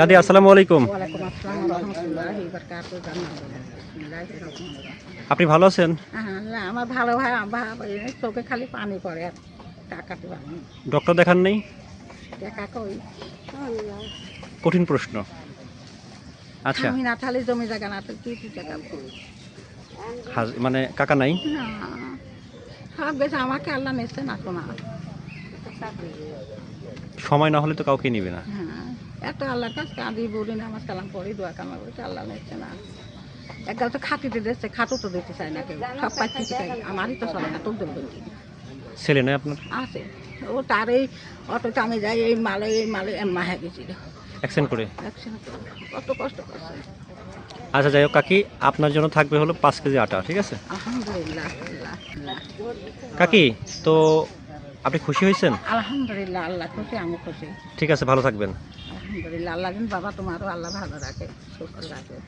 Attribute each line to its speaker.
Speaker 1: দাদি আসসালামু আলাইকুম। আপনি ভালো আছেন?
Speaker 2: আমার ভালো চোখে খালি পানি পড়ে
Speaker 1: ডক্টর দেখান নেই? কঠিন প্রশ্ন। আচ্ছা।
Speaker 2: আমি না জমি জায়গা না কি
Speaker 1: মানে কাকা নাই?
Speaker 2: সব গেছে আমাকে আল্লাহ নেছে না
Speaker 1: সময় না হলে তো কাউকে নিবে না।
Speaker 2: হ্যাঁ। এত আল্লাহর কাছে কাঁদি বলি না আমার সালাম পড়ি দোয়া কামা বলছে আল্লাহ নেছে না। একগাল তো খাতিতে দিচ্ছে খাটো তো দিতে চাই না কেউ। সব পাচ্ছি চাই আমারই তো চলে না তোর দেবো
Speaker 1: ছেলে নয় আপনার?
Speaker 2: আছে। ও তার এই অটোতে আমি যাই এই মালে এই মালে এম্মা হয়ে গেছিল।
Speaker 1: অ্যাক্সিডেন্ট করে?
Speaker 2: কত কষ্ট করছে।
Speaker 1: আচ্ছা যাই হোক কাকি আপনার জন্য থাকবে হলো পাঁচ কেজি আটা ঠিক আছে। কাকি তো আপনি খুশি হয়েছেন?
Speaker 2: আলহামদুলিল্লাহ আল্লাহ খুশি আমি খুশি।
Speaker 1: ঠিক আছে ভালো থাকবেন।
Speaker 2: আলহামদুলিল্লাহ আল্লাহ বাবা তোমারও আল্লাহ ভালো রাখে সুখ রাখে।